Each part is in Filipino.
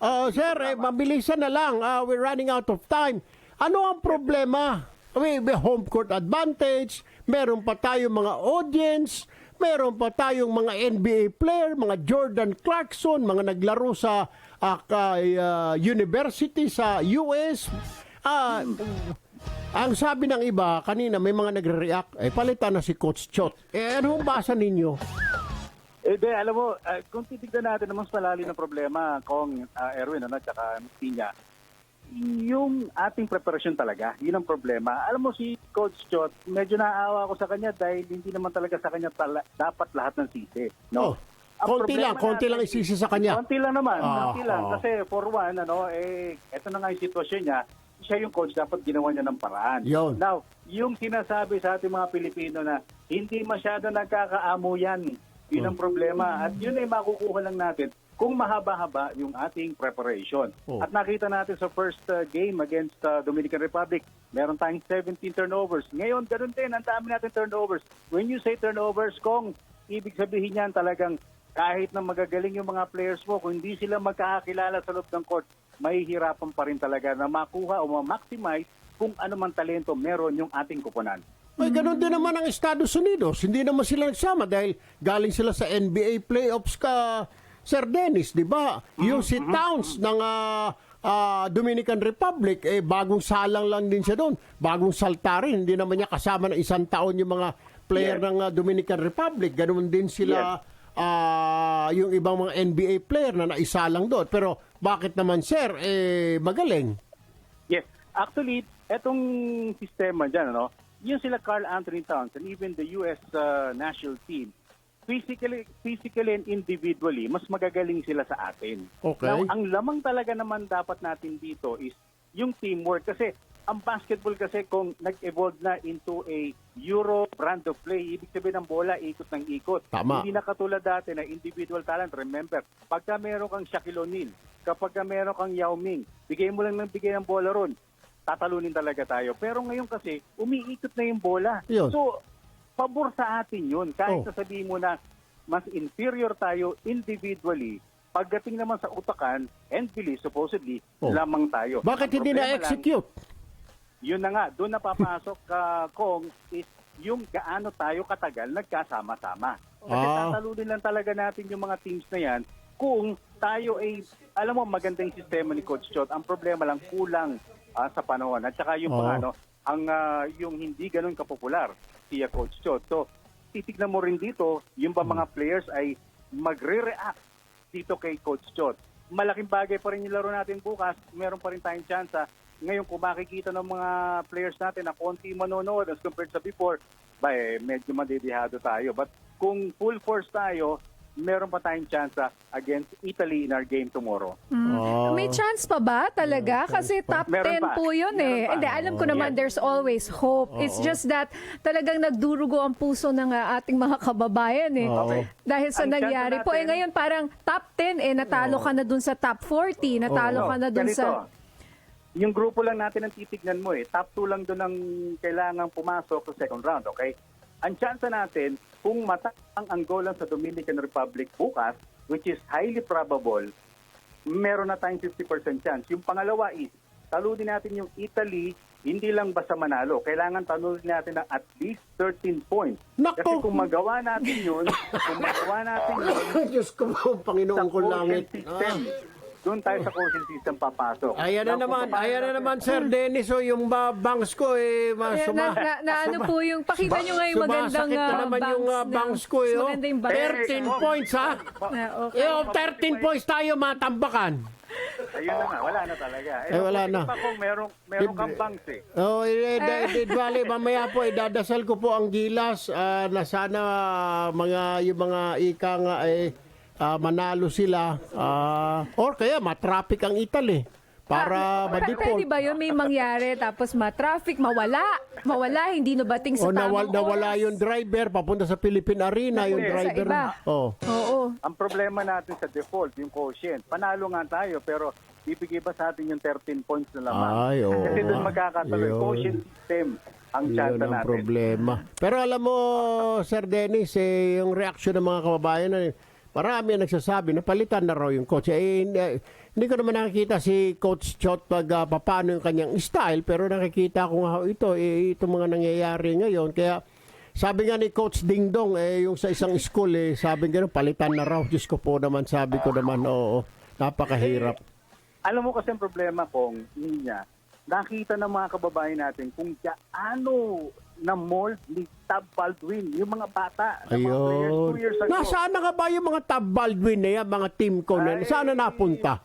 Ah, sir, eh, mabilisan na lang. Ah, we're running out of time. Ano ang problema? May, may home court advantage, meron pa tayong mga audience, meron pa tayong mga NBA player, mga Jordan Clarkson, mga naglaro sa kay, ah, university sa US. Ah, ang sabi ng iba, kanina may mga nagre-react, eh palitan na si Coach Chot. Eh ano basa ninyo? Eh, de, alam mo, ah, kung titignan natin ang mas malalim na problema, Kong ah, Erwin, ano, tsaka Tina, yung ating preparasyon talaga, yun ang problema. Alam mo si Coach Chot, medyo naaawa ko sa kanya dahil hindi naman talaga sa kanya tala- dapat lahat ng sisi. Oh, No? Ang konti lang, konti lang isisi sa kanya. Konti lang naman, Ah, konti lang. ah. Kasi for one, ano, eh, eto na nga yung sitwasyon niya, siya yung coach, dapat ginawa niya ng paraan. Yun. Now, yung sinasabi sa ating mga Pilipino na hindi masyado nagkakaamo yan, yun Hmm. ang problema. At yun ay makukuha lang natin kung mahaba-haba yung ating preparation. Oh. At nakita natin sa first uh, game against uh, Dominican Republic, meron tayong 17 turnovers. Ngayon, ganun din, ang dami natin turnovers. When you say turnovers, Kong, ibig sabihin yan talagang kahit na magagaling yung mga players mo, kung hindi sila magkakakilala sa loob ng court, mahihirapan pa rin talaga na makuha o ma-maximize kung ano man talento meron yung ating kupunan. Ay, ganun din naman ang Estados Unidos. Hindi naman sila nagsama dahil galing sila sa NBA playoffs ka, Sir Dennis, di ba? Yung si Towns ng ah, ah, Dominican Republic, eh, bagong salang lang din siya doon. Bagong salta rin. Hindi naman niya kasama ng isang taon yung mga player Yes. ng ah, Dominican Republic. Ganun din sila ah, yung ibang mga NBA player na naisa lang doon. Pero bakit naman, Sir, eh, magaling? Yes. Actually, etong sistema dyan, ano, yung sila Carl Anthony Towns and even the U.S. uh, national team, physically, physically and individually, mas magagaling sila sa atin. Okay. Now, ang lamang talaga naman dapat natin dito is yung teamwork. Kasi ang basketball kasi kung nag-evolve na into a Euro brand of play, ibig sabihin ng bola, ikot ng ikot. Tama. Hindi na katulad dati na individual talent. Remember, pagka meron kang Shaquille O'Neal, kapag ka meron kang Yao Ming, bigay mo lang ng bigay ng bola ron, tatalunin talaga tayo. Pero ngayon kasi, umiikot na yung bola. Yun. So, pabor sa atin yun. Kahit Oh. sasabihin mo na mas inferior tayo individually, pagdating naman sa utakan and bilis, supposedly, Oh. lamang tayo. Bakit Ang hindi na-execute? yun na nga, doon napapasok ka, Kong, is yung gaano tayo katagal nagkasama-sama. Kasi Ah. tatalunin lang talaga natin yung mga teams na yan kung tayo ay, alam mo, magandang sistema ni Coach Chot. Ang problema lang, kulang ah, sa panahon. At saka yung mga, ano, ang, ah, yung hindi ganun kapopular siya Coach Chot. So, titignan mo rin dito, yung ba mga players ay magre-react dito kay Coach Chot. Malaking bagay pa rin yung laro natin bukas. Meron pa rin tayong chance. Ngayon, kung makikita ng mga players natin na konti manonood as compared sa before, ba, eh, medyo madidihado tayo. But kung full force tayo, meron pa tayong chance against Italy in our game tomorrow. Ah. May chance pa ba talaga? Kasi top Meron 10 pa. po yun Meron eh. pa. Hindi, alam ko naman Yes. there's always hope. It's just that talagang nagdurugo ang puso ng ah, ating mga kababayan eh. Oo. Dahil sa Ang nangyari po. Eh natin- ngayon parang top 10 eh. Natalo ka na dun sa top 40. Natalo ka na dun ganito, sa... Yung grupo lang natin ang titignan mo eh. Top 2 lang doon ang kailangan pumasok sa second round, okay? Ang chance natin, kung mata ang Angola sa Dominican Republic bukas, which is highly probable, meron na tayong 50% chance. Yung pangalawa is, talunin natin yung Italy, hindi lang basta manalo. Kailangan talunin natin ng at least 13 points. Nako! Kasi kung magawa natin yun, kung magawa natin yun, Diyos ko po, Panginoon sa ko langit. system, doon tayo sa quotient system papasok. Ayan na naman, ayan na naman Sir Dennis, oh, yung ba- bangs ko eh, Eh, masuma. na, na, na ano po yung, pakita nyo nga yung magandang Sumasakit na ah, naman yung uh, na- bangs ko eh. mas oh. Maganda yung bangs. 13 points ha. Na, okay. Eh, oh, 13 points tayo matambakan. Ayun na nga, wala na talaga. Eh, wala na. Pa kung meron, meron kang banks eh. Oh, eh, eh, eh, bale, mamaya po, idadasal ko po ang gilas ah, na sana ah, mga, yung mga ika nga eh, ah, manalo sila. ah, or kaya matraffic ang Italy para Ah, ma-default. Pwede ba yun may mangyari tapos ma-traffic, mawala, mawala, hindi nabating sa O nawal, tamang nawala oras? yung driver papunta sa Philippine Arena, yung Hindi. Sa driver. iba. Oh. Oo. Ang problema natin sa default, yung quotient, panalo nga tayo, pero bibigay ba sa atin yung 13 points na lamang? Ay, oo Kasi doon nga. magkakatuloy. Yun. Quotient system ang chance Yun ang natin. problema. Pero alam mo, Sir Dennis, eh, yung reaksyon ng mga kababayan, eh, marami ang nagsasabi na palitan na raw yung coach. Eh, hindi, ko naman nakikita si Coach Chot pag uh, paano yung kanyang style, pero nakikita ko nga ito, eh, itong mga nangyayari ngayon. Kaya sabi nga ni Coach Dingdong, eh, yung sa isang school, eh, sabi nga palitan na raw. Diyos ko po naman, sabi ko naman, oo, napakahirap. Alam mo kasi ang problema kong niya, nakita ng mga kababayan natin kung gaano na mold ni Tab Baldwin, yung mga bata, ng mga players two years Ayun. ago. Nasaan na nga ba yung mga Tab Baldwin na yan, mga team ko na? Ay. Saan na napunta?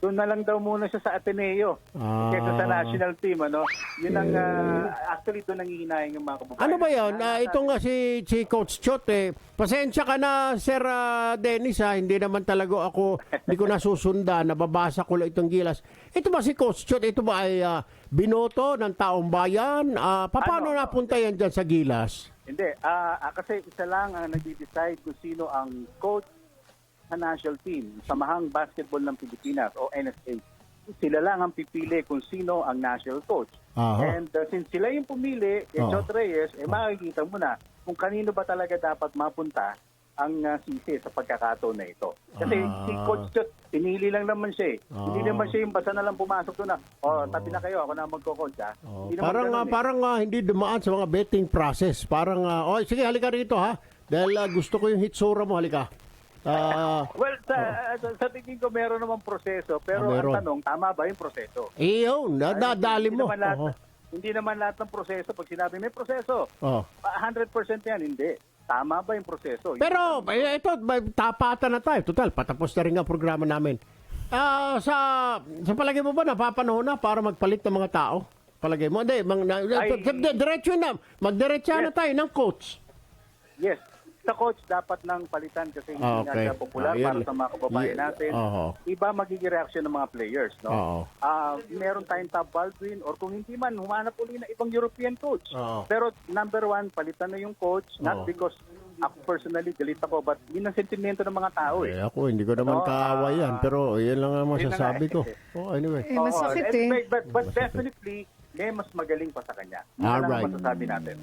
Doon na lang daw muna siya sa Ateneo Ah. kaysa sa national team. ano Yun ang, ah, actually doon nangihinayang yung mga kababayan. Ano ba natin. Ah, ito nga si, si Coach Chot eh. Pasensya ka na, Sir ah, Dennis ha. Hindi naman talaga ako, hindi ko nasusunda. Nababasa ko lang itong gilas. Ito ba si Coach Chot? Ito ba ay ah, binoto ng taong bayan? Ah, paano Ano? napunta yan dyan sa gilas? Hindi. ah, kasi isa lang ang nag-decide kung sino ang coach sa national team, Samahang Basketball ng Pilipinas o NSA. Sila lang ang pipili kung sino ang national coach. Aha. And uh, since sila yung pumili, eh, Oo. Chot Reyes, eh makikita mo na kung kanino ba talaga dapat mapunta ang uh, sisi sa pagkakataon na ito. Kasi Ah. si Coach Chot, pinili lang naman siya eh. Ah. Hindi naman siya yung basta na lang pumasok doon na, oh, tabi na kayo, ako na magko-coach ha. Oh, Hindi parang ah, eh. parang ah, hindi dumaan sa mga betting process. Parang ah, oh, sige halika rito ha. Dahil ah, gusto ko yung hitsura mo halika. Ah, Well, sa, sa, sa tingin ko meron namang proseso, pero Ah, meron. ang tanong, tama ba yung proseso? iyon, nadadali Hindi mo. naman lahat, Oo. hindi naman lahat ng proseso, pag sinabi may proseso, Oh. ah, 100% yan, hindi. Tama ba yung proseso? Pero eh, ito, may tapatan na tayo. Total, patapos na rin ang programa namin. Ah, sa sa palagay mo ba napapanahon na para magpalit ng mga tao? Palagay mo? Hindi, mang, na, Ay- diretso na. Magdiretso na tayo ng coach. Yes. Sa coach, dapat nang palitan kasi hindi Ah, nga okay. siya popular Ah, yun. para sa mga kababayan Yeah. natin. Oo. Iba magiging reaction ng mga players. No? Oo. Ah, meron tayong Tab Baldwin or kung hindi man, humanap uli na ibang European coach. Oo. Pero number one, palitan na yung coach. Not Oo. because ako personally, galit ako, but yun ang sentimento ng mga tao eh. Eh, ako, hindi ko naman Oo, kaaway yan. ah, Pero yan lang ang yun na masasabi nga ko. Oh, anyway. Eh, masakit eh. But, but, but definitely, may mas magaling pa sa kanya. Yun lang ang Alright. masasabi natin.